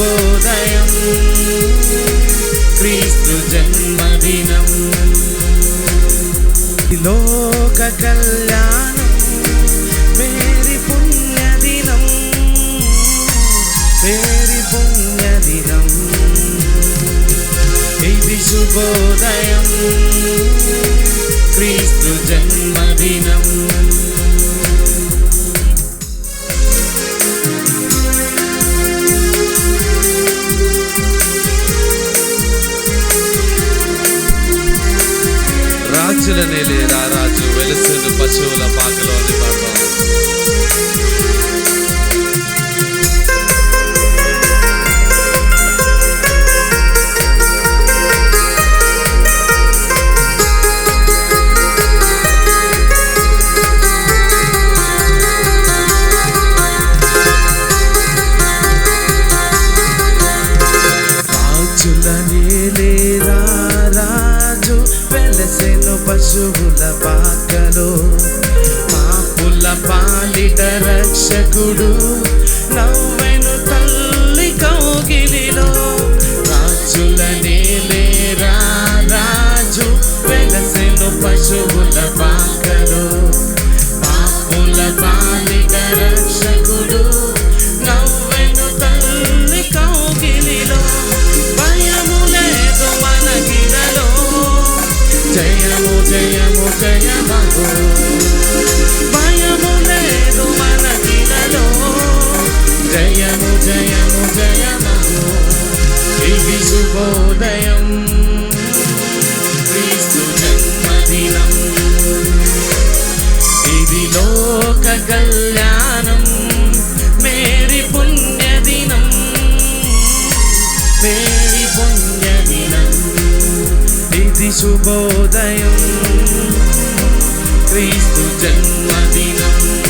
శుభోదయం క్రీస్తు జన్మదినం లోక కళ్యాణం మేరీ పుణ్యదినం మేరీ పుణ్యదినం ఇది రాజుల నేలే రారాజు వెలుసును పశువుల పాకలో అని పాడతాం రాజుల నేలేరా పశువుల పాకలో పాపుల పాలిట రక్షకుడు నవ్వెను తల్లి కౌగిలిలో రాజుల నేలేరా రాజు వెలసెను పశువుల పాకలో పాపుల పాలిట రక్షకుడు శుభోదయం క్రీస్తు జన్మదినం. ఇది లోక కళ్యాణం. మేరీ పుణ్యదినం. మేరీ పుణ్యదినం. ఇది శుభోదయం. క్రీస్తు జన్మదినం.